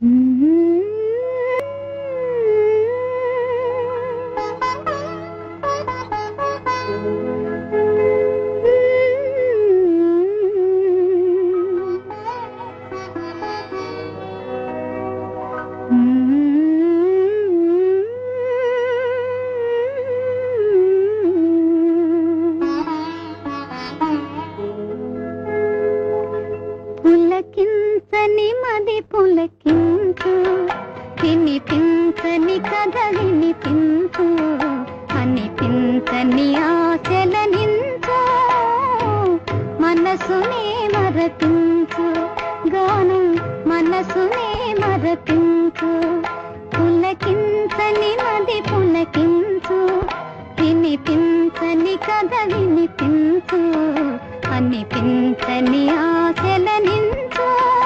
పులకించని మది పులకించు. వినిపించని కథ వినిపించు అనిపించని ఆశల నించు. మనసునే మరపించు. గానం మనసునే మరపించు. పులకించని మది పులకించు. వినిపించని కథ వినిపించు అనిపించని ఆశల నించు.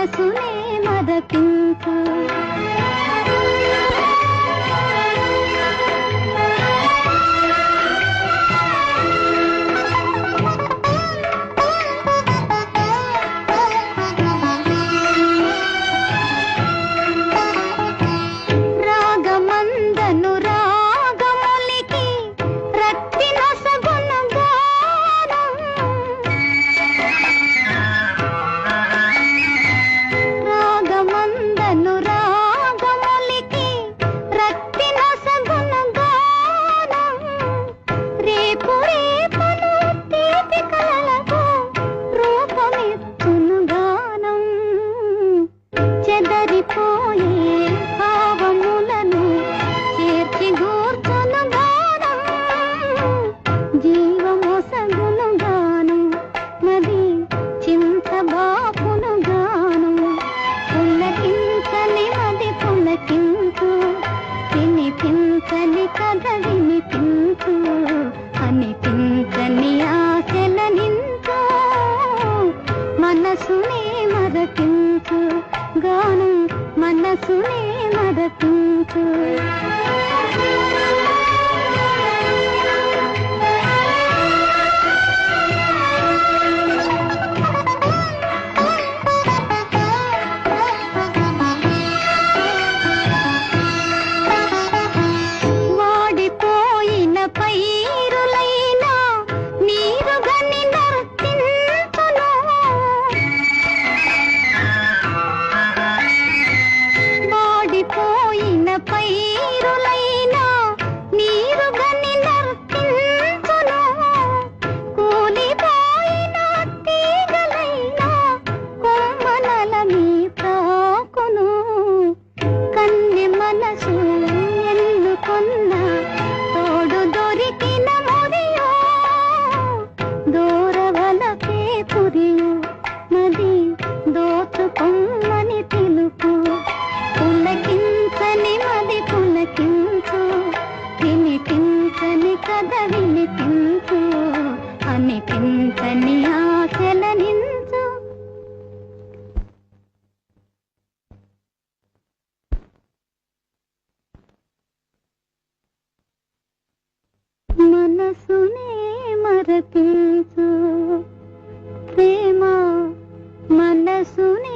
మనసునే మదపింపు. జీవమొసగును గానం చింత బాపును గానం మది ఆశల నించు. మనసునే మరపించు గానం మనసునే మరపించు. అనిపించని ఆశల నించు. మనసునే మరపించు. ప్రేమ మనసునే